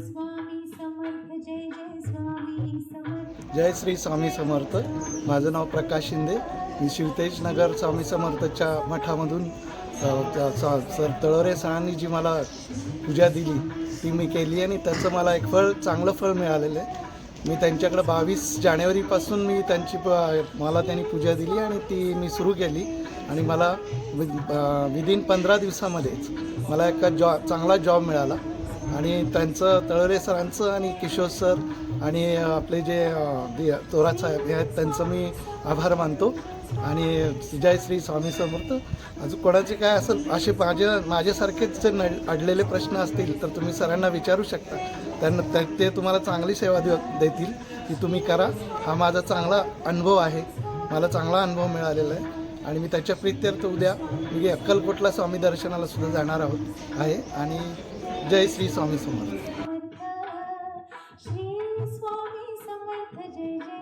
जय स्वामी समर्थ. श्री स्वामी समर्थ. माझं नाव प्रकाश शिंदे. मी शिवतेज नगर स्वामी समर्थच्या मठामधून त्या स- सर तळोरे सरांनी जी मला पूजा दिली. ती मी केली आणि त्याचं मला एक फळ चांगलं फळ मिळालेलं आहे. मी त्यांच्याकडं बावीस जानेवारीपासून मी त्यांची प मला त्यांनी पूजा दिली आणि ती मी सुरू केली. आणि मला विदिन पंधरा दिवसामध्येच मला एका जॉ चांगला जॉब मिळाला. आणि त्यांचं तळरे सरांचं आणि किशोर सर आणि आपले जे तोरा साहेब हे आहेत त्यांचं मी आभार मानतो. आणि जय श्री स्वामी समर्थ. अजून कोणाचे काय असेल असे माझ्या माझ्यासारखेच जे नड- अडलेले प्रश्न असतील तर तुम्ही सरांना विचारू शकता. त्यांना त्या- ते तुम्हाला चांगली सेवा देऊ देतील की तुम्ही करा. हा माझा चांगला अनुभव आहे. मला चांगला अनुभव मिळालेला आहे. आणि मी त्याच्या प्रित्यर्थ उद्या मी अक्कलकोटला स्वामी दर्शनाला सुद्धा जाणार आहोत आहे. आणि जय श्री स्वामी समर्थ. श्री स्वामी समर्थ जय जय